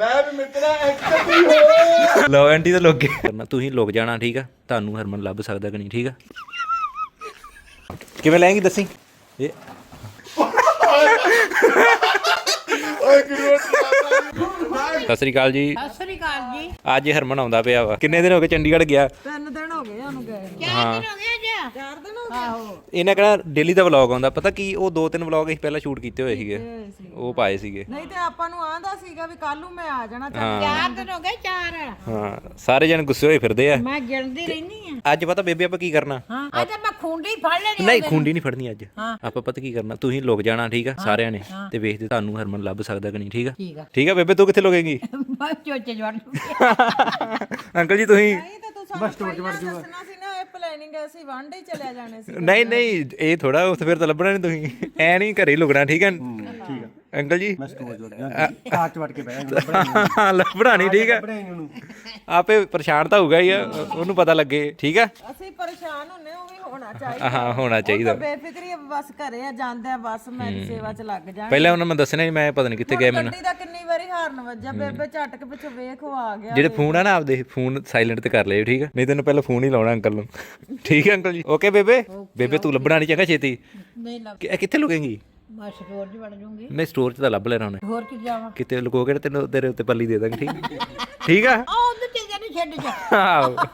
ਮੈਂ ਵੀ ਮਿੱਤਰਾ ਇੱਕ ਵੀ ਹੋ ਲਓ ਆਂਟੀ ਤਾਂ ਲੋਕ ਕਰਨਾ ਤੁਸੀਂ ਲੁਕ ਜਾਣਾ ਠੀਕ ਆ? ਤੁਹਾਨੂੰ ਹਰਮਨ ਲੱਭ ਸਕਦਾ ਕਿ ਨਹੀਂ ਠੀਕ ਆ? ਕਿਵੇਂ ਲੈਂਗੀ ਦੱਸੀ? ਇਹ ਓਏ ਕਿਉਂ ਸਤਿ ਸ੍ਰੀ ਅਕਾਲ ਜੀ। ਸਤਿ ਸ੍ਰੀ ਅਕਾਲ ਜੀ। ਅੱਜ ਹਰਮਨ ਆਉਂਦਾ ਪਿਆ ਵਾ। ਕਿੰਨੇ ਦਿਨ ਹੋ ਗਏ ਚੰਡੀਗੜ੍ਹ ਗਿਆ? ਤਿੰਨ ਦਿਨ ਹੋ ਗਏ ਉਹਨੂੰ ਗਏ। ਚਾਰ ਦਿਨ ਹੋ ਗਏ ਜੀ ਚਾਰ ਦਿਨ ਹੋ ਆਹੋ ਇਹਨੇ ਕਹਿਣਾ ਡੇਲੀ ਦਾ ਵਲੌਗ ਆਉਂਦਾ ਪਤਾ ਕੀ ਉਹ ਦੋ ਤਿੰਨ ਵਲੌਗ ਅਸੀਂ ਪਹਿਲਾਂ ਸ਼ੂਟ ਕੀਤੇ ਹੋਏ ਸੀਗੇ। ਉਹ ਪਾਏ ਸੀਗੇ। ਨਹੀਂ ਤੇ ਆਪਾਂ ਨੂੰ ਆਂਦਾ ਸੀਗਾ ਵੀ ਕੱਲ ਨੂੰ ਮੈਂ ਆ ਜਾਣਾ ਚੱਲ ਚਾਰ ਦਿਨ ਹੋ ਗਏ ਚਾਰ ਹਾਂ ਸਾਰੇ ਜਣ ਗੁੱਸੇ ਹੋਏ ਫਿਰਦੇ ਆ। ਮੈਂ ਗਿਣਦੀ ਰਹਿਨੀ ਆ। ਅੱਜ ਪਤਾ ਬੇਬੇ ਆਪਾਂ ਕੀ ਕਰਨਾ? ਹਾਂ ਅੱਜ ਮੈਂ ਖੁੰਡੀ ਫੜ ਲੈਣੀ ਨਹੀਂ ਖੁੰਡੀ ਨਹੀਂ ਫੜਨੀ ਅੱਜ। ਆਪਾਂ ਪਤਾ ਕੀ ਕਰਨਾ? ਤੁਸੀਂ ਲੁਕ ਜਾਣਾ ਠੀਕ ਆ ਸਾਰਿਆਂ ਨੇ। ਤੇ ਵੇਖਦੇ ਤੁਹਾਨੂੰ ਹਰਮਨ ਲੱਭ ਸਕਦਾ ਕਿ ਨਹੀਂ ਠੀਕ ਆ? ਠੀਕ ਆ। ਬੇਬੇ ਤੂੰ ਕਿੱਥੇ ਲੁਕੇਂਗੀ? ਮੈਂ ਚੋਚੇ ਜਵੜ ਅੰਕਲ ਜੀ ਤੁਸੀਂ ਨਹੀਂ ਤੇ ਤੂੰ ਸਾਨੂੰ ਪਹਿਲਾਂ ਦੱਸਣਾ ਸੀ ਪਲੈਨਿੰਗ ਅਸੀਂ ਵਨ ਡੇ ਚਲੇ ਜਾਣੇ ਸੀ। ਨਹੀਂ ਨਹੀਂ ਇਹ ਥੋੜਾ ਉਸ ਫਿਰ ਤਾਂ ਲੱਭਣਾ ਨਹੀਂ ਤੁਸੀਂ। ਐ ਨਹੀਂ ਘਰੇ ਹੀ ਲੁਕਣਾ ਠੀਕ ਹੈ ਠੀਕ ਹੈ। ਅੰਕਲ ਜੀ? ਕਾਚ ਵੜ ਕੇ ਬਹਿ ਲੱਭਣਾ ਨਹੀਂ। ਠੀਕ ਹੈ। ਆਪੇ ਪਰੇਸ਼ਾਨ ਤਾਂ ਹੋਊਗਾ ਹੀ ਆ ਉਹਨੂੰ ਪਤਾ ਲੱਗੇ ਠੀਕ ਆ ਅਸੀਂ ਪਰੇਸ਼ਾਨ ਹੁੰਨੇ ਉਹ ਵੀ ਹੋਣਾ ਚਾਹੀਦਾ। ਹਾਂ ਹੋਣਾ ਉਹ ਚਾਹੀਦਾ। ਤਾਂ ਬੇਫਿਕਰੀ ਆ, ਬਸ ਘਰੇ ਆ ਜਾਂਦੇ ਆ ਬਸ ਮੇਰੀ ਸੇਵਾ ਚ ਲੱਗ ਜਾਣ। ਪਹਿਲਾਂ ਉਹਨਾਂ ਮੈਂ ਦੱਸਣਾ ਸੀ ਮੈਂ ਪਤਾ ਨਹੀਂ ਕਿੱਥੇ ਗਿਆ ਮੈਨੂੰ। ਗੱਡੀ ਦਾ ਕਿੰਨੀ ਵਾਰੀ ਹਾਰਨ ਵੱਜਾ ਬੇਬੇ ਝਟਕ ਪਿੱਛੋਂ ਵੇਖ ਉਹ ਆ ਗਿਆ। ਜਿਹੜੇ ਫੋਨ ਆ ਨਾ ਆਪਦੇ ਫੋਨ ਸਾਇਲੈਂਟ ਤੇ ਕਰ ਲਿਓ ਠੀਕ ਆ ਨਹੀਂ ਤੈਨੂੰ ਪਹਿਲਾਂ ਫੋਨ ਹੀ ਲਾਉਣਾ ਅੰਕਲ ਨੂੰ। ਠੀਕ ਹੈ ਅੰਕਲ ਜੀ? ਓਕੇ ਬੇਬੇ? ਬੇਬੇ ਤੂੰ ਲੱਭਣਾ ਨਹੀਂ ਚੰਗਾ ਛੇਤੀ। ਨਹੀਂ ਕਿ- ਇਹ ਕਿੱਥੇ ਲੁਕੇਂਗੀ? ਮੈਂ ਸਟੋਰ 'ਚ ਵੜ ਜੂੰਗੀ। ਨਹੀਂ ਸਟੋਰ 'ਚ ਤਾਂ ਲੱਭ ਲੈਣਾ ਉਹਨੇ। ਹੋਰ ਕਿ ਜਾਵਾਂ? ਕਿਤੇ ਲੁਕੋਗੇ ਨਾ ਤੈਨੂੰ ਤੇਰੇ ਉੱਤੇ ਪੱਲੀ ਦੇ ਦਾਂਗੇ ਠੀਕ? ਠੀਕ ਆ? ਆ ਉਧਰ ਚੱਲ ਜਾਣੀ ਛੱਡ ਜਾ। ਆਹੋ। ਉਧਰ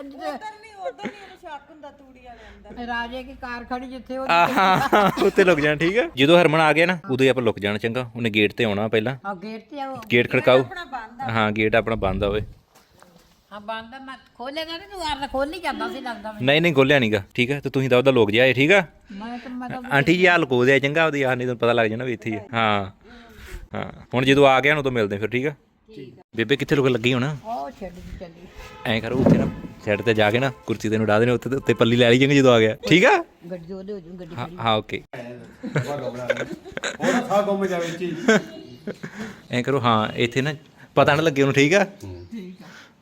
ਨਹੀਂ ਉਧਰ ਨਹੀਂ ਉਹਨੂੰ ਸ਼ੱਕ ਹੁੰਦਾ ਤੂੜੀ ਵਾਲੇ ਅੰਦਰ। ਰਾਜੇ ਕੀ ਕਾਰ ਖੜੀ ਜਿੱਥੇ ਉਹ ਆਹਾ ਉੱਤੇ ਲੁਕ ਜਾਣਾ ਠੀਕ ਆ? ਜਦੋਂ ਹਰਮਨ ਆ ਗਿਆ ਨਾ ਉਦੋਂ ਹੀ ਆਪਾਂ ਲੁਕ ਜਾਣਾ ਚੰਗਾ। ਉਹਨੇ ਗੇਟ ਤੇ ਆਉਣਾ ਪਹਿਲਾਂ। ਆ ਗੇਟ ਤੇ ਆਓ। ਗੇਟ ਖੜਕਾਓ। ਹਾਂ ਗੇਟ ਆਪਣਾ ਬੰਦ ਹੋਵੇ ਹਾਂ ਬੰਦ ਮੈਂ ਖੋਲੇਗਾ ਨਾ ਤੂੰ ਆਰ ਖੋਲ ਨਹੀਂ ਜਾਂਦਾ ਸੀ ਲੱਗਦਾ ਮੈਨੂੰ। ਨਹੀਂ ਨਹੀਂ ਗੋਲਿਆ ਨਹੀਂਗਾ ਠੀਕ ਆ ਤੇ ਤੁਸੀਂ ਤਾਂ ਉਹਦਾ ਲੋਕ ਜਾਏ ਠੀਕ ਆ? ਮੈਂ ਤਾਂ ਮੈਂ ਤਾਂ ਆਂਟੀ ਜੀ ਆ ਲਕੋ ਦਿਆ ਚੰਗਾ ਉਹਦੀ ਆ ਨਹੀਂ ਤੁਹਾਨੂੰ ਪਤਾ ਲੱਗ ਜਾਣਾ ਵੀ ਇੱਥੇ ਹੀ ਆ। ਹਾਂ ਹਾਂ। ਹੁਣ ਜਦੋਂ ਆ ਗਿਆ ਨਾ ਉਦੋਂ ਮਿਲਦੇ ਫਿਰ ਠੀਕ ਆ? ਬੇਬੇ ਕਿੱਥੇ ਲੁਕ ਲੱਗੀ ਹੁਣ? ਉਹ ਛੱਡ ਦੀ ਚੱਲੀ। ਐਂ ਕਰੋ ਉੱਥੇ ਨਾ ਸਾਈਡ ਤੇ ਜਾ ਕੇ ਨਾ ਕੁਰਸੀ ਤੇ ਨੂੰ ਡਾ ਦੇਣੇ ਉੱਤੇ ਉੱਤੇ ਪੱਲੀ ਲੈ ਲਈ ਚੰਗਾ ਜਦੋਂ ਆ ਗਿਆ। ਠੀਕ ਆ? ਗੱਡੀ ਉਹਦੇ ਹੋ ਜੂ ਗੱਡੀ ਹਾਂ ਹਾਂ ਓਕੇ। ਹੋਰ ਥਾ ਗੁੰਮ ਜਾਵੇ ਚੀਜ਼ ਐਂ ਕਰੋ ਹਾਂ ਇੱਥੇ ਨਾ ਪਤਾ ਨਾ ਲੱਗੇ ਉਹਨੂੰ ਠੀਕ ਆ?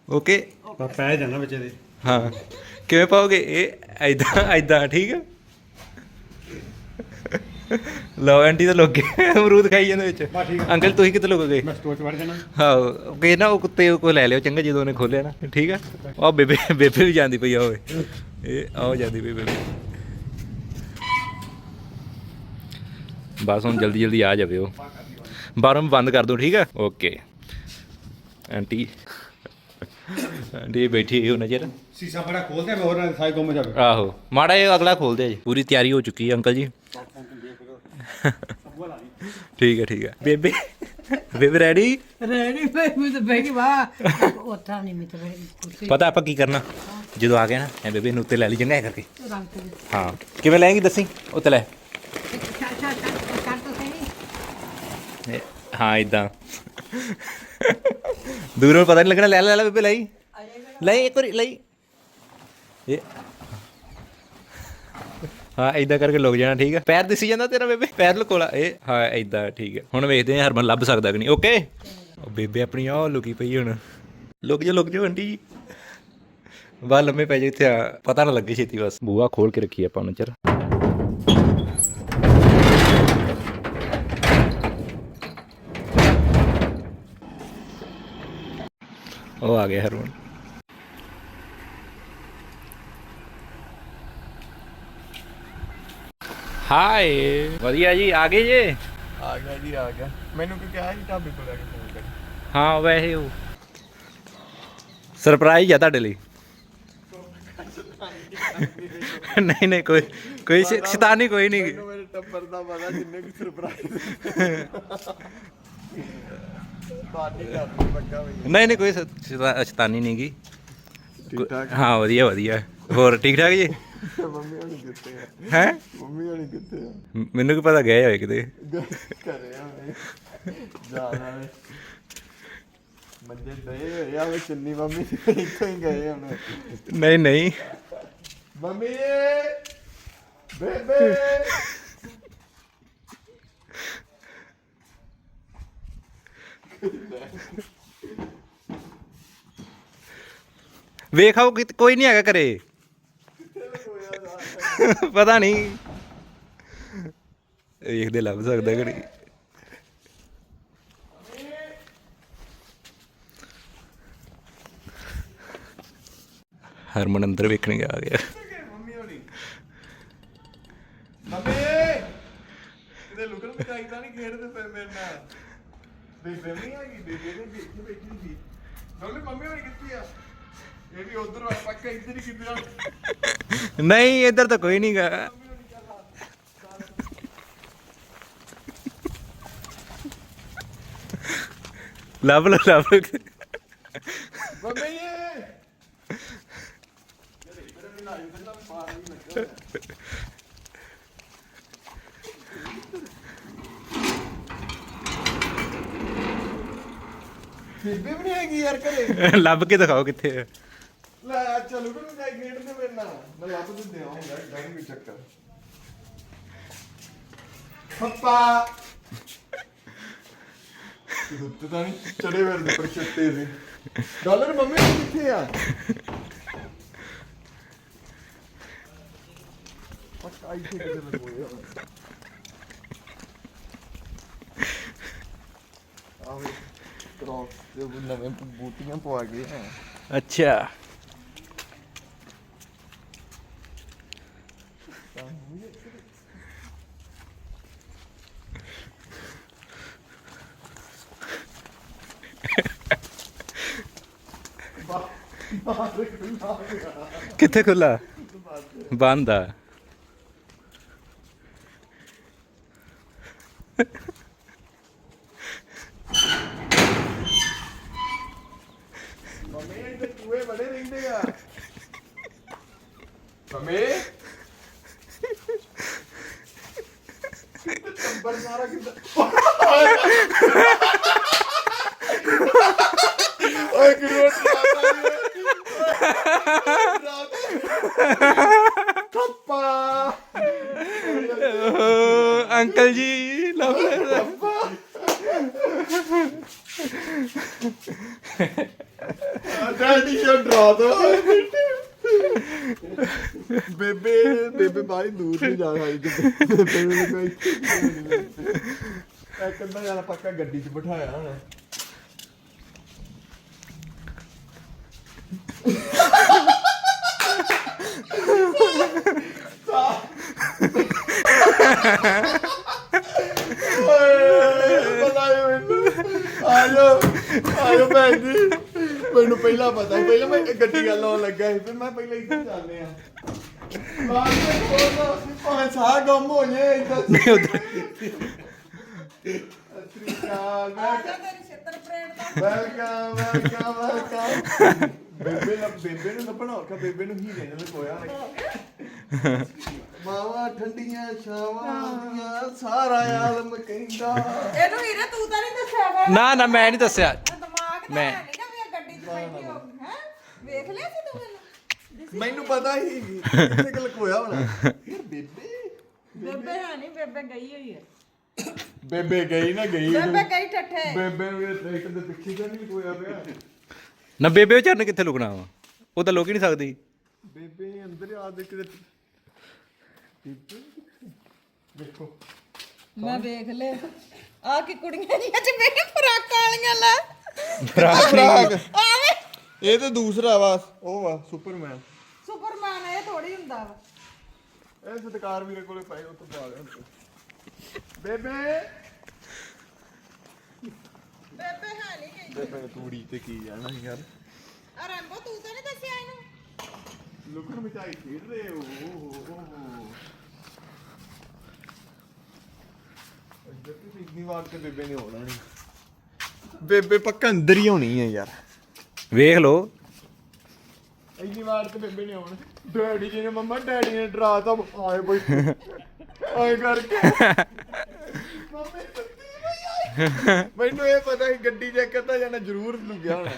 ਓਕੇ ਮੈਂ ਪੈ ਜਾਣਾ ਵਿੱਚ ਦੇ ਹਾਂ। ਕਿਵੇਂ ਪਾਓਗੇ? ਇਹ ਐਦਾਂ ਐਦਾਂ ਠੀਕ ਆ? ਲਓ ਆਂਟੀ ਤਾਂ ਲੋਕ ਅਮਰੂਦ ਖਾਈ ਜਾਂਦੇ ਵਿੱਚ। ਅੰਕਲ ਤੁਸੀਂ ਕਿੱਥੇ ਲੋਗੇ ਮੈਂ ਸਟੋਰ ਚ ਵੜ ਜਾਣਾ। ਹਾਂ ਓਕੇ ਨਾ ਉਹ ਕੁੱਤੇ ਕੋ ਲੈ ਲਿਓ ਚੰਗਾ ਜਦੋਂ ਉਹਨੇ ਖੋਲਿਆ ਨਾ। ਠੀਕ ਆ? ਉਹ ਬੇਬੇ ਬੇਬੇ ਵੀ ਜਾਂਦੀ ਪਈ ਆ ਓਏ। ਇਹ ਆਓ ਜਾਂਦੀ ਪਈ ਬੇਬੇ। ਬਸ ਹੁਣ ਜਲਦੀ ਜਲਦੀ ਆ ਜਾਵੇ ਉਹ। ਬਾਹਰੋਂ ਬੰਦ ਕਰ ਦੋ ਠੀਕ ਆ? ਓਕੇ। ਆਂਟੀ ਆਂਟੀ ਬੈਠੀ ਹੋ ਨਜ਼ਰ ਸੀਸਾ ਬੜਾ ਖੋਲਦੇ ਮੈਂ ਹੋਰ ਥਾ ਗੁੰਮ ਜਾਵੇ ਆਹੋ ਮਾੜਾ ਇਹ ਅਗਲਾ ਖੋਲਦੇ ਆ ਜੀ। ਪੂਰੀ ਤਿਆਰੀ ਹੋ ਚੁੱਕੀ ਹੈ ਅੰਕਲ ਜੀ। ਠੀਕ ਹੈ ਠੀਕ ਹੈ ਬੇਬੇ ਬੇਬੇ ਰੈਡੀ ਰੈਡੀ ਪਈ ਮੈਂ ਤਾਂ ਬੈਠੀ ਵਾਹ। ਉੱਥਾ ਨਹੀਂ ਮਿੱਤ ਕੁਰਸੀ। ਪਤਾ ਆਪਾਂ ਕੀ ਕਰਨਾ? ਜਦੋਂ ਆ ਗਿਆ ਨਾ ਐ ਬੇਬੇ ਨੂੰ ਉੱਤੇ ਲੈ ਲਈ ਚੰਗਾ ਐਂ ਕਰਕੇ। ਤੇ ਹਾਂ। ਕਿਵੇਂ ਲੈਂਗੀ ਦੱਸੀ? ਉੱਤੇ ਲੈ। ਤਾਂ ਹਾਂ ਇਦਾਂ ਦੂਰੋਂ ਪਤਾ ਨਹੀਂ ਲੱਗਣਾ ਲੈ ਲੈ ਲੈ ਬੇਬੇ ਲਈ ਇੱਕ ਵਾਰੀ ਲਈ ਇਹ ਹਾਂ ਇਦਾਂ ਕਰਕੇ ਲੁਕ ਜਾਣਾ ਠੀਕ ਹੈ ਪੈਰ ਦਿਸੀ ਜਾਂਦਾ ਤੇਰਾ ਬੇਬੇ ਪੈਰ ਲੁਕੋਲਾ ਇਹ ਹਾਂ ਇਦਾਂ ਠੀਕ ਹੈ ਹੁਣ ਵੇਖਦੇ ਹਾਂ ਹਰਮਨ ਲੱਭ ਸਕਦਾ ਕਿ ਨਹੀਂ ਓਕੇ ਉਹ ਬੇਬੇ ਆਪਣੀ ਆ ਲੁਕੀ ਪਈ ਹੁਣ ਲੁਕ ਜਾ ਲੁਕ ਜਾ ਆਂਟੀ ਬਾ ਲੰਮੇ ਪੈ ਜਾ ਇੱਥੇ ਆ, ਪਤਾ ਨਾ ਲੱਗੇ ਛੇਤੀ ਬਸ ਬੂਆ ਖੋਲ ਕੇ ਰੱਖੀ ਆਪਾਂ ਨੂੰ ਚਰ ਉਹ ਆ ਗਿਆ ਹਰਮਨ ਹਾਏ ਵਧੀਆ ਜੀ ਆ ਗਏ ਜੇ? ਆ ਗਿਆ ਜੀ ਆ ਗਿਆ। ਮੈਨੂੰ ਕੀ ਕਿਹਾ ਸੀ? ਢਾਬੇ ਕੋਲ ਆ ਕੇ ਫੋਨ ਕਰ। ਹਾਂ ਵੈਸੇ ਉਹ। ਸਰਪ੍ਰਾਈਜ਼ ਆ ਤੁਹਾਡੇ ਲਈ। ਨਹੀਂ ਨਹੀਂ ਕੋਈ ਕੋਈ ਸ਼ੈਤਾਨੀ ਕੋਈ ਨਹੀਂ ਮੇਰੇ ਟੱਬਰ ਦਾ ਪਤਾ ਜਿੰਨੇ ਕਿ ਸਰਪ੍ਰਾਈਜ਼ ਨਹੀਂ ਨਹੀਂ ਕੋਈ ਸ਼ੈਤਾਨੀ ਨਹੀਂ ਗੀ। ਠੀਕ ਠਾਕ? ਹਾਂ ਵਧੀਆ ਵਧੀਆ। ਹੋਰ ਠੀਕ ਠਾਕ ਜੀ? ਮੰਮੀ ਹੋਣੀ ਕਿੱਥੇ ਆ? ਹੈ? ਮੰਮੀ ਹੋਣੀ ਕਿੱਥੇ ਆ? ਮੈਨੂੰ ਕੀ ਪਤਾ ਗਏ ਹੋਏ ਕਿਤੇ। ਘਰੇ ਦਏ ਹੋਏ ਆ ਚੰਨੀ ਮੰਮੀ ਇੱਥੋਂ ਹੀ ਗਏ ਹੁਣ ਨਹੀਂ ਨਹੀਂ। ਮੰਮੀ! ਬੇਬੇ ਵੇਖਾਓ ਕੋਈ ਨਹੀਂ ਹੈਗਾ ਘਰੇ। ਪਤਾ ਨਹੀਂ। ਵੇਖਦੇ ਲੱਭ ਸਕਦਾ ਘੜੀ। ਹਰਮਨ ਅੰਦਰ ਵੇਖਣ ਗਿਆ ਆ ਗਿਆ। ਮੰਮੀ! ਹੋਣੀ ਬੱਬੇ ਕਿਤੇ ਲੁਕਣ ਪਕਾਈ ਤਾਂ ਨਹੀਂ ਖੇਡਦੇ ਫਿਰ ਮੇਰੇ ਨਾਲ। ਬੇਬੇ ਨਹੀਂ ਆ ਗਈ ਬੇਬੇ ਦੇ ਵਿੱਚ ਬੈਠੀ ਸੀ। ਦੋਨੇ ਮੰਮੀ ਹੋਣੀ ਕਿੱਥੇ ਆ? ਇਹ ਵੀ ਉਧਰ ਆ ਪੱਕਾ ਇੱਧਰ ਹੀ ਆ? ਨਹੀਂ ਇੱਧਰ ਤਾਂ ਕੋਈ ਨਹੀਂ ਗਾ। ਲੱਭ ਲੋ ਲੱਭ ਲੱਗਾ ਹੋਇਆ। ਬੇਬੇ ਵੀ ਨਹੀਂ ਹੈਗੀ ਯਾਰ ਘਰੇ। ਲੱਭ ਕੇ ਦਿਖਾਓ ਕਿੱਥੇ ਹੈ ਲੈ ਚਲੋ ਕਿ ਮੈਂ ਖੇਡਦੇ ਮੇਰੇ ਨਾਲ? ਮੈਂ ਲੱਭ ਦਿੰਦੇ ਆਉਂਗਾ ਗਾਣੀ ਵੀ ਚੱਕਰ। ਪਪਾ। ਦੁੱਤ ਤਾਂ ਨਹੀਂ ਚੜੇ ਵਰਦੇ ਪਰ ਚੱਤੇ ਸੀ ਡਾਲਰ ਮੰਮੀ ਕਿੱਥੇ ਆ? ਪੱਕਾ ਇੱਥੇ ਕਿਤੇ ਲੱਗੋਇਆ ਆਵੇ ਕ੍ਰੌਕਸ ਦੇ ਉਹ ਨਵੇਂ ਬੂਟੀਆਂ ਪਵਾ ਗਏ ਆ। ਅੱਛਾ। ਕਿੱਥੇ ਖੁੱਲਾ ਬੰਦ ਆ। ਮੰਮੀ, ਇੱਥੇ ਚੂਹੇ ਬੜੇ ਰਹਿੰਦੇ ਆ। ਮੰਮੀ? ਟੰਬਰ ਸਾਰਾ ਕਿੱਦਾਂ? ਓਏ ਕਿਉਂ ਅੰਕਲ ਜੀ ਡੈਡੀ ਡਰਾ ਦੋ। ਬੇਬੇ ਬੇਬੇ ਬਾਹਲੀ ਦੂਰ ਨਹੀਂ ਜਾ ਸਕਦੀ ਕਿਤੇ ਬੇਬੇ ਨੂੰ ਕੋਈ ਇੱਕ ਅੱਧਾ ਜਣਾ ਪੱਕਾ ਗੱਡੀ 'ਚ ਬਿਠਾਇਆ ਹੋਣਾ। ਓਏ ਬੁਲਾਇਓ ਮੈਨੂੰ ਆਜੋ ਆਜੋ ਭੈਣ ਜੀ ਮੈਨੂੰ ਪਹਿਲਾਂ ਪਤਾ ਸੀ ਪਹਿਲਾਂ ਮੈਂ ਗੱਡੀ ਗੱਲ ਆਉਣ ਲੱਗਾ ਸੀ ਫਿਰ ਮੈਂ ਪਹਿਲਾਂ ਇੱਧਰ ਜਾਂਦੇ ਆ ਬਾਅਦ ਵਿੱਚ ਕੋਲ ਅਸੀਂ ਭਾਵੇਂ ਸਾਹ ਗਮ ਹੋ ਜੇ ਇੱਧਰ ਨਹੀਂ ਉਧਰ ਪ੍ਰੇਡ ਦਾ। ਵੈਲਕਮ ਵੈਲਕਮ ਵੈਲਕਮ ਬੇਬੇ ਨੂੰ ਬੇਬੇ ਨੂੰ ਲੱਭਣਾ ਔਖਾ ਬੇਬੇ ਨੂੰ ਹੀ ਨੇ ਕੋਇਆ ਮਾਵਾ ਠੰਡੀਆਂ ਛਾਵਾਂ ਦੀਆਂ ਸਾਰਾ ਆਲਮ ਕਹਿੰਦਾ। ਇਹਨੂੰ ਹੀਰੇ ਤੂੰ ਤਾਂ ਨਹੀਂ ਦੱਸਿਆ ਨਾ ਨਾ ਮੈਂ ਨਹੀਂ ਦੱਸਿਆ। ਦਿਮਾਗ ਤਾਂ ਮੈਂ- ਹੈ ਨਹੀਂ ਨਾ ਵੀ ਇਹ ਗੱਡੀ 'ਚ ਬੈਠੀ ਹੋ ਹੈ? ਵੇਖ ਲਿਆ ਸੀ ਤੂੰ ਮੈਨੂੰ? ਮੈਨੂੰ ਪਤਾ ਹੀ ਕਿੱਥੇ ਕਿ ਲਕੋਇਆ ਹੋਣਾ। ਯਾਰ ਬੇਬੇ ਬੇਬੇ ਹੈ ਨਹੀਂ ਬੇਬੇ ਗਈ ਹੋਈ ਹੈ। ਬੇਬੇ ਗਈ ਨਾ ਗਈ ਬੇਬੇ ਗਈ ਠੱਠੇ। ਬੇਬੇ ਨੂੰ ਇਹ ਟਰੈਕਟਰ ਦੇ ਪਿੱਛੇ ਤਾਂ ਨਹੀਂ ਲਕੋਇਆ ਪਿਆ? ਨਾ ਬੇਬੇ ਵਿਚਾਰ ਨੇ ਕਿੱਥੇ ਲੁਕਣਾ ਵਾ? ਉਹ ਤਾਂ ਲੁਕ ਹੀ ਨਹੀਂ ਸਕਦੀ। ਬੇਬੇ ਅੰਦਰ ਆ ਦੇ ਕਿਤੇ। ਦੇਖੋ। ਮੈਂ ਵੇਖ ਲੈ ਆ ਕੀ ਕੁੜੀਆਂ ਜੀਆਂ ਚ ਮੇਰੇ ਫਰਾਕਾਂ ਵਾਲੀਆਂ ਲੈ। Frock frock. ਆਵੇ। ਇਹ ਤੇ ਦੂਸਰਾ ਵਾ ਉਹ ਵਾ ਸੁਪਰਮੈਨ। ਸੁਪਰਮੈਨ ਇਹ ਥੋੜੀ ਹੁੰਦਾ ਵਾ। ਇਹ ਸਤਕਾਰ ਵੀਰੇ ਕੋਲੇ ਪਏ ਤੋਂ ਪਾ ਲਿਆ। ਬੇਬੇ। ਬੇਬੇ ਹੈ ਨਹੀਂ ਗਈ। ਨੇ ਤੂੜੀ ਤੇ ਕੀ ਜਾਣਾ ਯਾਰ? ਆ ਰੈਂਬੋ ਤੂੰ ਤਾਂ ਨਹੀਂ ਦੱਸਿਆ ਇਹਨੂੰ? ਲੁਕਣ ਮਚਾਈ ਖੇਡ ਰਹੇ ਹੋ ਓ ਹੋ ਹੋ ਇੱਧਰ ਤੇ ਸਿੱਧੀ ਵਾਰ ਤੇ ਬੇਬੇ ਨੇ ਹੋਣਾ ਨਹੀਂ ਬੇਬੇ ਪੱਕਾ ਅੰਦਰ ਹੀ ਹੋਣੀ ਹੈ ਯਾਰ। ਵੇਖ ਲੋ ਇੰਨੀ ਵਾਰ ਤੇ ਬੇਬੇ ਨੇ ਆਉਣਾ। ਡੈਡੀ ਜੀ ਨੇ ਮੰਮਾ ਡੈਡੀ ਨੇ ਡਰਾਤਾ ਆਏ ਬਈ। ਆਏ ਕਰਕੇ। ਮੰਮੀ। ਮੈਨੂੰ ਇਹ ਪਤਾ ਸੀ ਗੱਡੀ ਚੈੱਕ ਕਰਦਾ ਜਾਣਾ ਜ਼ਰੂਰ ਲੁਕਿਆ ਹੋਣਾ।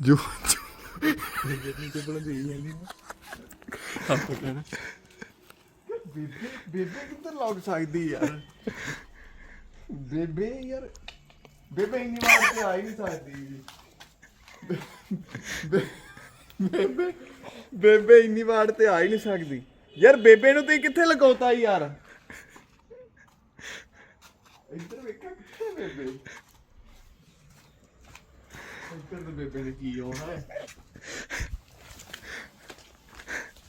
ਜੋ ਬੇਬੇ ਬੇਬੇ ਕਿੱਧਰ ਲੱਗ ਸਕਦੀ ਯਾਰ? ਬੇਬੇ ਯਾਰ, ਬੇਬੇ ਇੰਨੀ ਵਾਰ ਤੇ ਆ ਹੀ ਨਹੀਂ ਸਕਦੀ ਬੇਬੇ ਬੇਬੇ ਇੰਨੀ ਵਾਰ ਤੇ ਆ ਹੀ ਨਹੀਂ ਸਕਦੀ। ਯਾਰ ਬੇਬੇ ਨੂੰ ਤੁਸੀਂ ਕਿੱਥੇ ਲਗਾਉਤਾ ਯਾਰ? ਇੱਧਰ ਵੇਖਾਂ ਕਿੱਥੇ ਬੇਬੇ। ਇੱਧਰ ਤੇ ਬੇਬੇ ਨੇ ਕੀ ਹੋਣਾ ਹੈ?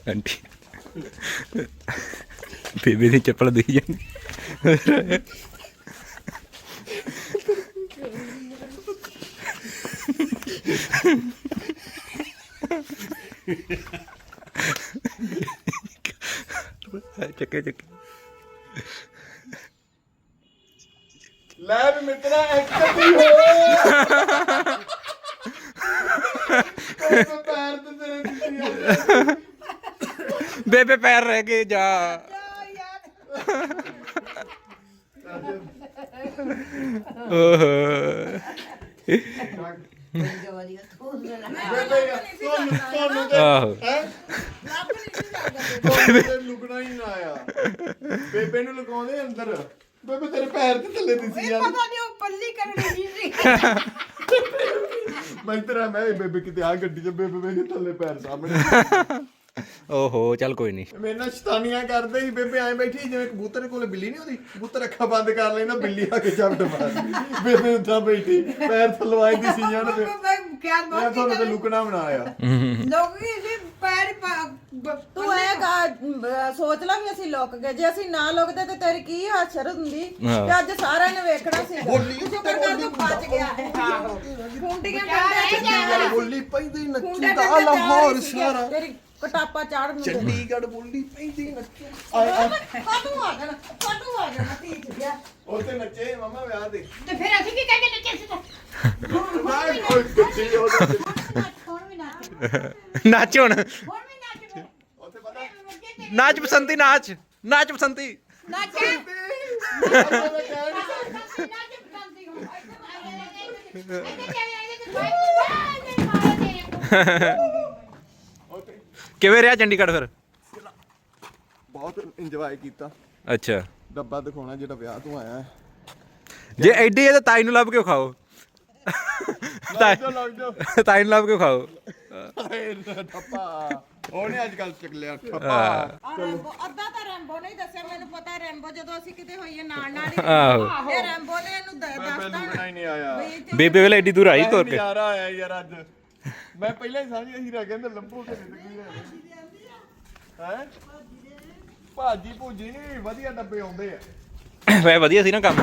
ਆਂਟੀ, ਬੇਬੇ ਦੀ ਚੱਪਲ ਦੇ ਜਾਂਦੀ। ਚੱਕੇ ਚੱਕੇ। ਲੈ ਵੀ ਮਿੱਤਰਾ ਐਕਟਰ ਵੀ ਹੋ ਕੋਈ ਪੈਰ ਤੇ ਤੇਰੇ ਦਿੱਤੀ ਬੇਬੇ ਪੈਰ ਰਹਿ ਗਏ ਜਾ। ਓਹ। ਤੁਹਾਨੂੰ ਤੁਹਾਨੂੰ ਤੇ ਆਹੋ ਹੈ ਬੇਬੇ ਤੇ ਲੁਕਣਾ ਹੀ ਨਾ ਆਇਆ ਬੇਬੇ ਨੂੰ ਲਗਾਉਂਦੇ ਅੰਦਰ ਬੇਬੇ ਤੇਰੇ ਪੈਰ ਤੇ ਥੱਲੇ ਦਿਸੀ ਯਾਰ ਮੈਂ ਤੇਰਾ ਮੈਂ ਵੀ ਬੇਬੇ ਕਿਤੇ ਆ ਗੱਡੀ 'ਚ ਬੇਬੇ ਮੇਰੇ ਥੱਲੇ ਪੈਰ ਸਾਹਮਣੇ। ਓਹੋ ਚੱਲ ਕੋਈ ਨਹੀਂ ਮੇਰੇ ਨਾਲ ਸ਼ਤਾਨੀਆਂ ਕਰਦੇ ਸੀ ਬੇਬੇ ਐ ਬੈਠੀ ਜਿਵੇਂ ਕਬੂਤਰ ਕੋਲੇ ਬਿੱਲੀ ਨਹੀਂ ਹੁੰਦੀ। ਕਬੂਤਰ ਅੱਖਾਂ ਬੰਦ ਕਰ ਲੈਂਦਾ ਬਿੱਲੀ ਆ ਕੇ ਝਪਟ ਮਾਰਦੀ। ਬੇਬੇ ਉੱਥਾਂ ਬੈਠੀ ਪੈਰ ਥਲਵਾਈ ਦੀ ਸੀ ਜਾਨ ਤੇ। ਮੈਂ ਖਿਆਲ ਮੈਂ ਤੁਹਾਨੂੰ ਤੇ ਲੁਕਣਾ ਬਣਾਇਆ। ਲੋਕ ਵੀ ਪੈਰ ਤੂੰ ਐ ਗਾ- ਸੋਚ ਲੈ ਵੀ ਅਸੀਂ ਲੁਕ ਗਏ। ਜੇ ਅਸੀਂ ਨਾ ਲੁਕਦੇ ਤੇ ਤੇਰੀ ਕੀ ਹਾਸ਼ਰ ਹੁੰਦੀ? ਹਾਂ। ਤੇ ਅੱਜ ਸਾਰਿਆਂ ਨੇ ਵੇਖਣਾ ਸੀ। ਬੋਲੀ ਤੂੰ ਕਰ ਕਰ ਤੂੰ ਬਚ ਗਿਆ। ਖੁੰਡੀਆਂ ਕੰਡੇ ਚੰਡੀਗੜ੍ਹ ਬੋਲੀ ਪੈਂਦੀ ਨੱਚਦਾ ਕੰਡੇ ਲਾਹੌਰ ਸਾਰਾ। ਤੇਰੀ ਕਟਾਪਾ ਚਾੜ ਨੂੰ ਚੰਡੀਗੜ੍ਹ ਬੋਲੀ ਪੈਂਦੀ ਨੱਚਦਾ ਆਏ ਆ ਕਾਟੂ ਆ ਜਾਣਾ ਕਾਟੂ ਆ ਜਾਣਾ ਧੀ ਚ ਗਿਆ ਉੱਥੇ ਨੱਚੇ ਮਮਾ ਵਿਆਹ ਦੇ ਤੇ ਫਿਰ ਅਸੀਂ ਕੀ ਕਹਿੰਦੇ ਨੱਚੇ ਸੀ ਤਾਂ ਮੈਂ ਕੋਈ ਗੱਡੀ ਉਹਦੇ ਹੁਣ ਵੀ ਨੱਚ ਨਾਚ ਹੁਣ ਹੁਣ ਵੀ ਨੱਚ ਫਿਰ। ਉੱਥੇ ਪਤਾ ਨਾਚ ਬਸੰਤੀ ਨਾਚ ਨਾਚ ਬਸੰਤੀ ਨੱਚ ਮੈਂ ਕਹਿ ਨਹੀਂ ਸਕਦਾ। ਨੱਚ ਪਸੰਦੀ ਹੁਣ ਇੱਥੇ ਚੱਲੇ ਆਏ ਤੇ ਮਾਰੇ ਤੇਰੇ ਉੱਥੇ ਕਿਵੇਂ ਰਿਹਾ ਚੰਡੀਗੜ੍ਹ ਫਿਰ? ਬਹੁਤ ਇੰਜੋਏ ਕੀਤਾ। ਅੱਛਾ। ਡੱਬਾ ਦਿਖਾਉਣਾ ਜਿਹੜਾ ਵਿਆਹ ਤੋਂ ਆਇਆ ਹੈ। ਜੇ ਐਡੀ ਹੈ ਤਾਂ ਤਾਈ ਨੂੰ ਲੱਭ ਕੇ ਖਾਓ। ਤਾਈ ਨੂੰ ਲੱਭ ਕੇ ਖਾਓ। ਠੱਪਾ ਉਹਨੇ ਅੱਜ ਕੱਲ ਚੱਕ ਲਿਆ ਠੱਪਾ ਆ ਰੈਂਬੋ ਅੱਧਾ ਤਾਂ ਰੈਂਬੋ ਨੇ ਹੀ ਦੱਸਿਆ ਮੈਨੂੰ ਪਤਾ ਰੈਂਬੋ ਜਦੋਂ ਅਸੀਂ ਕਿਤੇ ਹੋਈਏ ਨਾਲ ਨਾਲ ਹੀ। ਆਹੋ। ਇਹ ਰੈਂਬੋ ਨੇ ਇਹਨੂੰ ਦ- ਨਹੀਂ ਵੀ ਇੱਥੇ ਬੇਬੇ ਵੇਲੇ ਐਡੀ ਦੂਰ ਆਈ ਤੁਰ ਕੇ। ਨਜ਼ਾਰਾ ਆਇਆ ਯਾਰ ਅੱਜ। ਮੈਂ ਪਹਿਲਾਂ ਹੀ ਸਮਝਿਆ ਹੀਰਾ ਕਹਿੰਦਾ ਲੰਬੂ ਘਰੇ ਤੇ ਕੀ ਹੈ? ਭਾਜੀ ਭੂਜੀ ਨਹੀਂ ਵਧੀਆ ਡੱਬੇ ਆਉਂਦੇ ਆ। ਵੈ ਵਧੀਆ ਸੀ ਨਾ ਕੰਮ।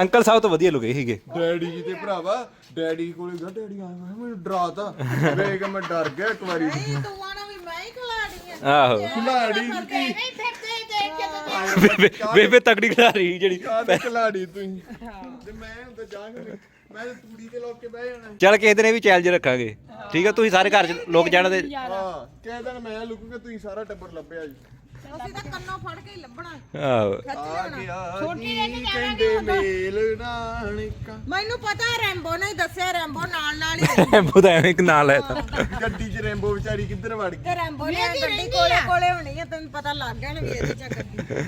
ਅੰਕਲ ਸਾਹਿਬ ਤੋਂ ਵਧੀਆ ਲੁਕੇ ਸੀਗੇ। ਡੈਡੀ ਜੀ ਤੇ ਭਰਾਵਾ ਡੈਡੀ ਕੋਲੇ ਗਿਆ ਡੈਡੀ ਆਇਆ ਮੈਂ ਮੈਨੂੰ ਡਰਾਤਾ ਵੇਖ ਕੇ ਮੈਂ ਡਰ ਗਿਆ ਇੱਕ ਵਾਰੀ। ਨਹੀਂ ਤੂੰ ਆਣਾ ਵੀ ਮੈਂ ਹੀ ਖਿਲਾੜੀ ਆ। ਆਹੋ। ਖਿਲਾੜੀ ਕੀ ਨਹੀਂ ਫਿਰਦੇ ਦੇਖ ਕੇ ਤੇ ਬੇਬੇ ਬੇਬੇ ਤਕੜੀ ਖਿਲਾ ਰਹੀ ਜਿਹੜੀ। ਕਾਹਦੇ ਖਿਲਾੜੀ ਤੁਸੀਂ? ਤੇ ਮੈਂ ਹੁੰਦਾ ਜਾਾਂਗੇ ਮੈਂ ਤਾਂ ਤੂੜੀ ਤੇ ਲੋਕ ਕੇ ਬਹਿ ਜਾਣਾ ਚੱਲ ਕਿਸੇ ਦਿਨ ਇਹ ਵੀ ਚੈਲੰਜ ਰੱਖਾਂਗੇ। ਠੀਕ ਹੈ ਤੁਸੀਂ ਸਾਰੇ ਘਰ ਚ ਲੋਕ ਜਾਣ ਦੇ ਹਾਂ ਕਹਿ ਦੇਣ ਮੈਂ ਲੁਕੂਗਾ ਤੁਸੀਂ ਸਾਰਾ ਟੱਬਰ ਲੱਭਿਆ ਜੀ। ਅਸੀਂ ਤਾਂ ਕੰਨੋਂ ਫੜ ਕੇ ਹੀ ਲੱਭਣਾ। ਆਹੋ। ਆ ਗਿਆ ਜੀ ਕਹਿੰਦੇ ਮੇਲ ਨਾਨਕਾ। ਮੈਨੂੰ ਪਤਾ ਰੈਂਬੋ ਨੇ ਹੀ ਦੱਸਿਆ ਰੈਂਬੋ ਨਾਲ ਨਾਲ ਹੀ ਬੁਦਾ ਐਵੇਂ ਇੱਕ ਨਾਂ ਲੈ ਤਾ ਗੱਡੀ 'ਚ ਰੈਂਬੋ ਵਿਚਾਰੀ ਕਿੱਧਰ ਵੜ ਗਈ? ਤੇ ਰੈਂਬੋ ਨੇ ਗੱਡੀ ਕੋਲੇ ਕੋਲੇ ਹੋਣੀ ਆ ਤੈਨੂੰ ਪਤਾ ਲੱਗ ਗਿਆ ਨਾ ਵੀ ਇਹਦੀ ਚਾ ਗੱਡੀ।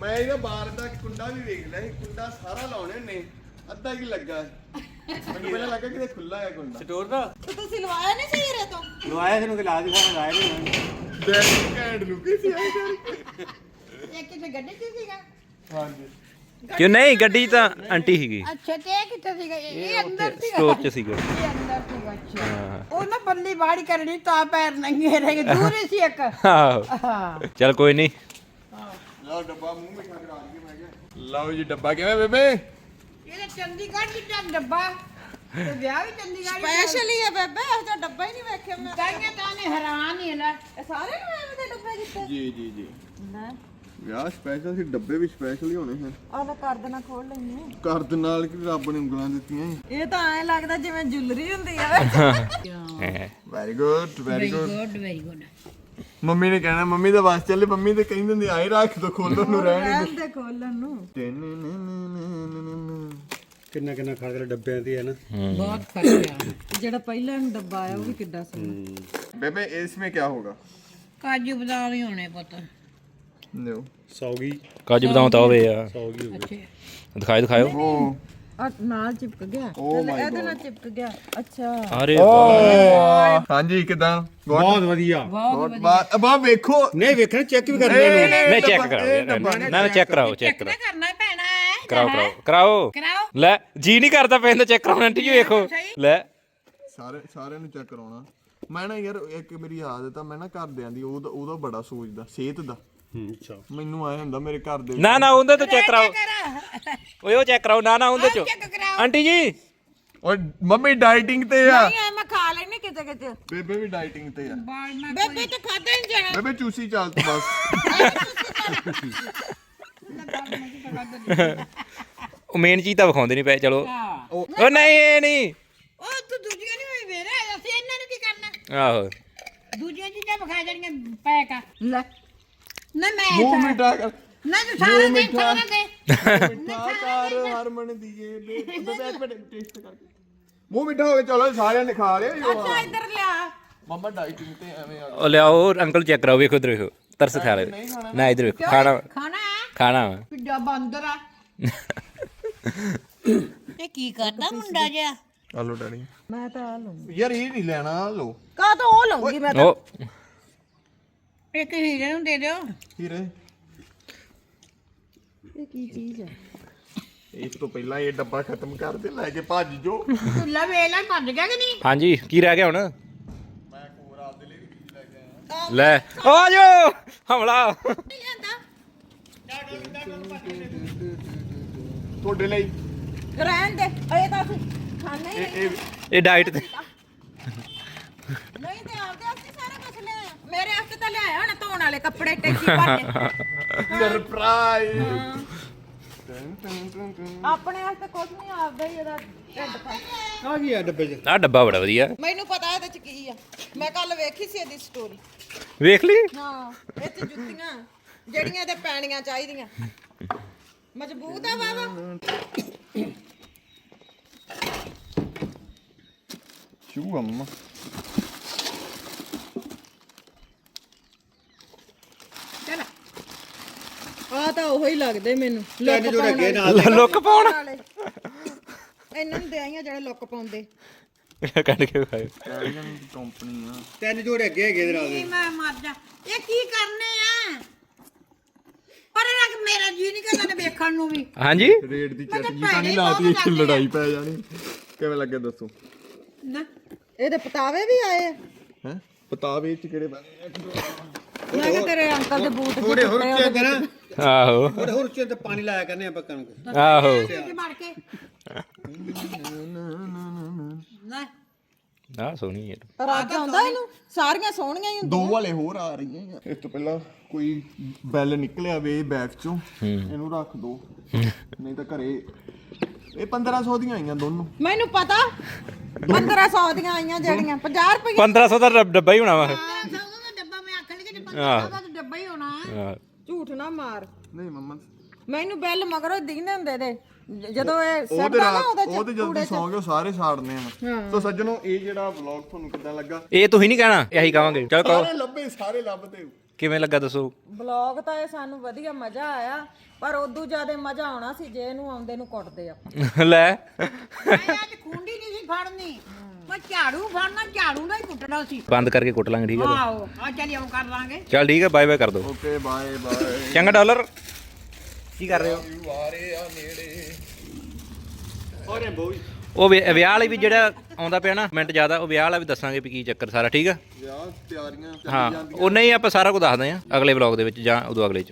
ਮੈਂ ਇਹਦਾ ਬਾਹਰ ਦਾ ਕੁੰਡਾ ਵੀ ਵੇਖ ਲਿਆ ਸੀ ਕੁੰਡਾ ਸਾਰਾ ਲਾਉਣੇ ਹੁੰਨੇ ਅੱਧਾ ਕੀ ਲੱਗਾ ਮੈਨੂੰ ਪਹਿਲਾਂ ਲੱਗਾ ਕਿ ਖੁੱਲਾ ਹੈ ਕੁੰਡਾ ਤੇ ਤੁਸੀਂ ਲਵਾਇਆ ਨਹੀਂ ਸੀ ਹੀਰੇ ਤੋਂ? ਲਵਾਇਆ ਤੈਨੂੰ ਲਾ ਦੀ ਸਾਨੂੰ ਲਾਇਆ ਨਹੀਂ ਡੈਡੀ ਘੈਂਟ ਲੁਕੀ ਸੀ ਆਈ ਇਹ ਕਿਤੇ ਗੱਡੀ ਚ ਸੀਗਾ। ਹਾਂਜੀ। ਕਿਉਂ ਨਹੀਂ ਗੱਡੀ ਤਾਂ ਆਂਟੀ ਸੀਗੀ। ਅੱਛਾ ਤੇ ਇਹ ਕਿੱਥੇ ਸੀਗਾ? ਇਹ ਇਹ ਅੰਦਰ ਸੀਗਾ? ਸਟੋਰ 'ਚ ਸੀਗਾ। ਇਹ ਅੰਦਰ ਸੀਗਾ ਅੱਛਾ। ਉਹ ਨਾ ਬੱਲੀ ਬਾੜੀ ਕਰਨੀ ਤਾਂ ਪੈਰ ਨੰਗੇ ਰਹਿ ਗਏ। ਦੂਰ ਹੀ ਸੀ ਇੱਕ। ਆਹੋ। ਹਾਂ। ਚੱਲ ਕੋਈ ਨਹੀਂ। ਲਓ ਡੱਬਾ ਮੂੰਹ ਵਿੱਚ ਕਰਾ ਕੇ ਮੈਂ ਕਿਹਾ। ਲਓ ਜੀ ਡੱਬਾ ਕਿਵੇਂ ਬੇਬੇ? ਇਹ ਤਾਂ ਚੰਡੀਗੜ੍ਹ ਜਿੱਡਾ ਡੱਬਾ ਤੇ ਵਿਆਹ ਵੀ ਚੰਡੀਗੜ੍ਹ ਹੀ ਸਪੈਸ਼ਲ ਹੀ ਹੈ ਬੇਬੇ ਇਹੋ ਜਿਹਾ ਡੱਬਾ ਹੀ ਨਹੀਂ ਵੇਖਿਆ ਮੈਂ। ਤਾਂਗੇ ਤਾਂ ਨੇ ਹੈਰਾਨ ਹੀ ਹੈ ਨਾ। ਇਹ ਸਾਰੇ ਨੂੰ ਐਵੇਂ ਦੇ ਡੱਬੇ ਦਿੱਤੇ ਜੀ ਜੀ ਜੀ। ਲੈ। ਵਿਆਹ ਸਪੈਸ਼ਲ ਸੀ ਡੱਬੇ ਵੀ ਸਪੈਸ਼ਲ ਹੀ ਹੋਣੇ ਹਨ ਆਹ ਤਾਂ ਕਰ ਦੇਣਾ ਖੋਲ ਲੈਣੀ ਕਰਦ ਨਾਲ ਕਿ ਰੱਬ ਨੇ ਉਂਗਲਾਂ ਦਿੱਤੀਆਂ ਇਹ ਤਾਂ ਐ ਲੱਗਦਾ ਜਿਵੇਂ ਜੁਐਲਰੀ ਹੁੰਦੀ ਆ। ਹੈਂ। Very good very good good very good mummy ਨੇ ਕਹਿਣਾ ਮੰਮੀ ਦਾ ਵਾਸ ਚੱਲੇ ਮੰਮੀ ਤੇ ਕਹਿੰਦੇ ਹੁੰਦੇ ਆਏ ਰੱਖ ਦੋ ਖੋਲਣ ਨੂੰ ਰਹਿਣ ਨੂੰ ਕਿੰਨਾ ਕਿੰਨਾ ਖਾ ਕੇ ਡੱਬਿਆਂ ਤੇ ਹੈ ਨਾ। ਬਹੁਤ ਫ਼ਰਕ ਜਿਹੜਾ ਪਹਿਲਾਂ ਡੱਬਾ ਆਇਆ ਉਹ ਵੀ ਕਿੱਡਾ ਸੋਹਣਾ ਬੇਬੇ ਇਸ ਵਿੱਚ ਕੀ ਹੋਗਾ ਕਾਜੂ ਬਦਾਮ ਹੀ ਹੋਣੇ ਪੁੱਤ ਨੋ ਸੌਗੀ ਕਾਜੂ ਬਦਾਮ ਤਾਂ ਹੋਵੇ ਆ ਸੌਗੀ ਹੋ ਗਈ ਦਿਖਾਇਓ ਉਹ ਆ ਨਾਲ ਚਿਪਕ ਗਿਆ। Oh my ਇਹਦੇ ਨਾਲ ਚਿਪਕ ਗਿਆ। ਅੱਛਾ। ਅਰੇ ਹਾਂਜੀ ਕਿਦਾਂ? ਬਹੁਤ ਵਧੀਆ। ਬਹੁਤ ਬਾਤ। ਬਾ ਵੇਖੋ। ਨਹੀਂ ਵੇਖਣਾ ਚੈੱਕ ਵੀ ਕਰਨਾ ਇਹਨੂੰ। ਨਹੀਂ ਚੈੱਕ ਕਰਾਓ। ਯਾਰ ਨਾ ਨਾ ਚੈੱਕ ਕਰਾਓ ਚੈੱਕ ਕਰਾਓ। ਕਰਨਾ ਹੀ ਪੈਣਾ ਹੈ। ਕਰਾਓ ਕਰਾਓ ਕਰਾਓ। ਕਰਾਓ। ਲੈ ਜੀ ਨਹੀਂ ਕਰਦਾ ਪੈਂਦਾ ਚੈੱਕ ਕਰਾਉਣਾ। ਆਂਟੀ ਜੀ ਵੇਖੋ। ਲੈ। ਸਾਰੇ ਸਾਰਿਆਂ ਨੂੰ ਚੈੱਕ ਕਰਾਉਣਾ। ਮੈਂ ਨਾ ਯਾਰ ਇੱਕ ਮੇਰੀ ਆਦਤ ਆ ਮੈਂ ਨਾ ਘਰਦਿਆਂ ਦੀ ਉਹਦਾ ਉਹਦਾ ਬੜਾ ਸੋਚਦਾ ਸਿਹਤ ਦਾ। ਅੱਛਾ। ਮੈਨੂੰ ਆਇਆ ਹੁੰਦਾ ਮੇਰੇ ਘਰ ਦੇ ਨਾ ਨਾ ਉਹਦੇ ਤੋਂ ਚੈੱਕ ਕਰਾਓ। ਓਏ ਉਹ ਚੈੱਕ ਕਰਾਓ। ਨਾ ਨਾ ਉਹਦੇ ਚੋਂ। ਚੈੱਕ ਕਰਾਓ। ਆਂਟੀ ਜੀ। ਓਏ ਮੰਮੀ ਡਾਈਟਿੰਗ ਤੇ ਆ। ਨਹੀਂ ਐ ਮੈਂ ਖਾ ਲੈਣੀ ਕਿਤੇ ਕਿਤੇ। ਬੇਬੇ ਵੀ ਡਾਈਟਿੰਗ ਤੇ ਆ। ਬੇਬੇ ਤਾਂ ਖਾਦਾ ਹੀ ਜਾਣਾ। ਬੇਬੇ ਚੂਸੀ ਚੱਲ ਤੂੰ ਬਸ। ਉਹ ਮੇਨ ਚੀਜ਼ ਤਾਂ ਵਿਖਾਉਂਦੇ ਨਹੀਂ ਪਏ ਚਲੋ। ਉਹ ਨਹੀਂ ਇਹ ਨਹੀਂ। ਉਹ ਤੂੰ ਦੂਜੀਆਂ ਨਹੀਂ ਹੋਈ ਵੇਰੇ ਅਸੀਂ ਇਹਨਾਂ ਨੂੰ ਕੀ ਕਰਨਾ? ਆਹੋ। ਦੂਜੀਆਂ ਚੀਜ਼ਾਂ ਵਿਖਾ ਦੇਣੀਆਂ ਪੈਕ ਆ। ਲੈ ਨਾ ਮੈਂ ਮੂੰਹ ਮਿੱਠਾ ਕਰ ਨਾ ਤੂੰ ਸਾਰਾ ਦਿਨ ਸਾਰਾ ਦੇ ਮਿੱਠਾ ਕਰ ਹਰਮਨ ਦੀਏ ਬੇਬੇ ਇੱਕ ਮਿੰਟ ਟੇਸਟ ਕਰਕੇ। ਮੂੰਹ ਮਿੱਠਾ ਹੋ ਗਿਆ ਚਲੋ ਸਾਰਿਆਂ ਨੇ ਖਾ ਲਿਆ ਜੋ ਅੱਛਾ ਇੱਧਰ ਲਿਆ। ਮਮਾ ਡਾਈਟਿੰਗ ਤੇ ਐਵੇਂ ਆ ਉਹ ਲਿਆਓ ਅੰਕਲ ਚੈੱਕ ਕਰਾਓ ਵੇਖੋ ਇਧਰ ਵੇਖੋ ਤਰਸ ਖਾ ਲੈ ਨਾ। ਇਧਰ ਵੇਖੋ ਖਾਣਾ ਖਾਣਾ ਹੈ? ਖਾਣਾ ਵਾ। ਪਿੱਡਾ ਬਾਂਦਰ ਆ ਇਹ ਕੀ ਕਰਦਾ ਮੁੰਡਾ ਜਿਆ ਹਲੋ ਡੈਡੀ ਮੈਂ ਤਾਂ ਆ ਲਊਂਗੀ। ਯਾਰ ਇਹ ਨਹੀਂ ਲੈਣਾ ਲੋ ਕਾ ਤਾਂ ਉਹ ਲਊਂਗੀ? ਮੈਂ ਤਾਂ ਉਹ ਇੱਕ ਹੀਰੇ ਨੂੰ ਦੇ ਦਿਓ। ਹੀਰੇ। ਇਹ ਕੀ ਚੀਜ਼ ਹੈ ਇਸ ਤੋਂ ਪਹਿਲਾਂ ਇਹ ਡੱਬਾ ਖਤਮ ਕਰ ਦੇ ਲੈ ਕੇ ਭੱਜ ਜੋ। ਚੁੱਲਾ ਵੇਲਾ ਭੱਜ ਗਿਆ ਕਿ ਨਹੀਂ? ਹਾਂਜੀ ਕੀ ਰਹਿ ਗਿਆ ਹੁਣ? ਲੈ ਆ ਜਾਓ! ਹਮਲਾ। ਨਹੀਂ ਜਾਂਦਾ ਤੁਹਾਡੇ ਲਈ। ਰਹਿਣ ਦੇ ਇਹ ਤਾਂ ਅਸੀਂ ਖਾਣੇ ਹੀ ਇਹ ਡਾਈਟ ਤੇ ਨਹੀਂ ਤੇ ਆਪਦੇ ਲਿਆਇਆ ਮੇਰੇ ਵਾਸਤੇ ਤਾਂ ਲਿਆਇਆ ਹੋਣਾ ਧੋਣ ਵਾਲੇ ਕੱਪੜੇ ਟੈਚੀ ਭਰ ਕੇ। ਸਰਪ੍ਰਾਈਜ਼ ਆਪਣੇ ਵਾਸਤੇ ਕੁਝ ਨਹੀਂ ਆਪਦਾ ਹੀ ਇਹਦਾ ਢਿੱਡ ਖਾ ਆ ਕੀ ਆ ਡੱਬੇ 'ਚ? ਆ ਡੱਬਾ ਬੜਾ ਵਧੀਆ। ਮੈਨੂੰ ਪਤਾ ਇਹਦੇ ਚ ਕੀ ਆ। ਮੈਂ ਕੱਲ ਵੇਖੀ ਸੀ ਇਹਦੀ ਸਟੋਰੀ ਵੇਖ ਲਈ? ਹਾਂ ਇਹ ਜੁੱਤੀਆਂ ਜਿਹੜੀਆਂ ਇਹਦੇ ਪੈਣੀਆਂ ਚਾਹੀਦੀਆਂ। ਮਜ਼ਬੂਤ ਆ ਬਾਬਾ ਸ਼ੂ ਅੰਮਾ। ਆ ਤਾਂ ਉਹੀ ਲੱਗਦੇ ਮੈਨੂੰ ਤਿੰਨ ਜੋੜੇ ਅੱਗੇ ਨਾਲ ਲੁੱਕ ਪਾਉਣ? ਵਾਲੇ ਇਹਨਾਂ ਨੂੰ ਦੇ ਆਈਆਂ ਜਿਹੜੇ ਲੁੱਕ ਪਾਉਂਦੇ। ਕੱਢ ਕੇ ਆ ਤਿੰਨ ਜੋੜੇ ਅੱਗੇ ਹੈਗੇ ਇਹਦੇ ਨਾਲ ਦੇ। ਮੈਂ ਮਰ ਜਾ। ਇਹ ਕੀ ਕਰਨੇ ਆ? ਪਰ ਰੱਖ ਮੇਰਾ ਜੀ ਨਹੀਂ ਕਰਦਾ ਨੇ ਵੇਖਣ ਨੂੰ ਵੀ। ਹਾਂਜੀ? ਰੇਡ ਦੀ ਮੈਂ ਤਾਂ ਚਟਨੀ ਤਾਂ ਨਹੀਂ ਲਾਤੀ ਬਹੁਤ ਲੜਾਈ ਪੈ ਜਾਣੀ। ਕਿਵੇਂ ਲੱਗੇ ਦੱਸੋ? ਨਾ। ਇਹਦੇ ਪਤਾਵੇ ਵੀ ਆਏ ਆ। ਹੈ? ਪਤਾਵੇ ਚ ਕਿਹੜੇ ਬਣੇ ਮੈਂ ਕਿਹਾ ਤੇਰੇ ਅੰਕਲ ਦੇ ਬੂਟ ਥੋੜੇ ਹੋਰ ਉੱਚੇ ਕਰਾਂ। ਆਹੋ। ਥੋੜੇ ਹੋਰ ਉੱਚੇ ਤੇ ਪਾਣੀ ਲਾਇਆ ਕਰਨੇ ਆਪਾਂ ਕਣਕ। ਆਹੋ। ਕੀ ਮਾਰ ਕੇ ਨਾ ਆ ਸੋਹਣੀ ਯਾਰ ਰਾਜ ਆਉਂਦਾ ਇਹਨੂੰ ਸਾਰੀਆਂ ਸੋਹਣੀਆਂ ਹੀ ਦੋ ਵਾਲੇ ਹੋਰ ਆ ਰਹੀਆਂ ਆ। ਇਸ ਤੋਂ ਪਹਿਲਾਂ ਕੋਈ ਬੈਲ ਨਿਕਲਿਆ ਵੇ ਬੈਗ ਚੋਂ ਇਹਨੂੰ ਰੱਖ ਦੋ। ਨਹੀਂ ਤਾਂ ਘਰੇ ਇਹ 1500 ਦੀਆਂ ਆਈਆਂ ਦੋਨੋਂ। ਮੈਨੂੰ ਪਤਾ 1500 ਦੀਆਂ ਆਈਆਂ ਜਿਹੜੀਆਂ। 50 ਰੁਪਏ 1500 ਦਾ ਡੱਬ- ਹੀ ਹੋਣਾ ਵਾ। ਮੈਂ ਆਖਣ ਲੱਗੀ ਜੇ ਪੰਦਰਾਂ ਦਾ ਡੱਬਾ ਹੀ ਹੋਣਾ ਆਹ, ਝੂਠ ਨਾ ਮਾਰ। ਨਹੀਂ ਮੰਮਾ। ਮੈਨੂੰ ਬੈਲ ਮਗਰੋਂ ਦਿਖਦੇ ਹੁੰਦੇ ਤੇ। ਜ- ਜਦੋਂ ਇਹ ਉਹ ਤੇ ਨਾ ਰਾਤ ਉਹਦੇ ਉਹ ਤੇ ਚ। ਜਲਦੀ ਸੌਂ ਗਏ ਸਾਰੇ ਸਾੜਨੇ ਆ। ਸੋ ਸੱਜਣੋ ਇਹ ਜਿਹੜਾ ਵਲੌਗ ਤੁਹਾਨੂੰ ਕਿੱਦਾਂ ਲੱਗਾ? ਇਹ ਤੁਸੀਂ ਨਹੀਂ ਕਹਿਣਾ ਇਹੀ ਕਹਾਂਗੇ। ਚਲ ਕਹੋ। ਸਾਰੇ ਲੱਭੇ ਸਾਰੇ ਲੱਭਦੇ ਕਿਵੇਂ ਲੱਗਾ ਦੱਸੋ? ਬਲੌਗ ਤਾਂ ਇਹ ਸਾਨੂੰ ਵਧੀਆ ਮਜ਼ਾ ਆਇਆ ਪਰ ਉਦੋਂ ਜ਼ਿਆਦਾ ਮਜ਼ਾ ਆਉਣਾ ਸੀ ਜੇ ਇਹਨੂੰ ਆਉਂਦੇ ਨੂੰ ਕੁੱਟਦੇ ਆਪਾਂ। ਲੈ। ਮੈਂ ਅੱਜ ਖੁੰਡੀ ਨਹੀਂ ਸੀ ਫੜਨੀ। ਮੈਂ ਝਾੜੂ ਫੜਨਾ ਝਾੜੂ ਨਾਲ ਹੀ ਕੁੱਟਣਾ ਸੀ। ਬੰਦ ਕਰਕੇ ਕੁੱਟ ਲਾਂਗੇ ਠੀਕ ਹੈ ਆਹੋ ਆ ਚੱਲ ਆਉਂ ਕਰ ਲਾਂਗੇ। ਚਲ ਠੀਕ ਹੈ ਬਾਏ ਬਾਏ ਕਰ ਦੋ। Okay bye bye. ਚੰਗਾ ਡਾਲਰ। ਕੀ ਕਰ ਰਹੇ ਹੋ? ਵਾਰੇ ਆ ਨੇੜੇ ਔਰੇ ਬੋਈ। ਉਹ ਵਿ- ਵਿਆਹ ਵਾਲੀ ਵੀ ਜਿਹੜਾ ਆਉਂਦਾ ਪਿਆ ਨਾ ਮਿੰਟ ਜ਼ਿਆਦਾ ਉਹ ਵਿਆਹ ਵਾਲਾ ਵੀ ਦੱਸਾਂਗੇ ਵੀ ਕੀ ਚੱਕਰ ਸਾਰਾ ਠੀਕ ਆ? ਵਿਆਹ ਤਿਆਰੀਆਂ ਚੱਲੀ ਹਾਂ ਜਾਂਦੀਆਂ। ਉਹ ਨਹੀਂ ਆਪਾਂ ਸਾਰਾ ਕੁਝ ਦੱਸਦੇ ਆ ਅਗਲੇ ਵਲੌਗ ਦੇ ਵਿੱਚ ਜਾਂ ਉਦੋਂ ਅਗਲੇ ਚ।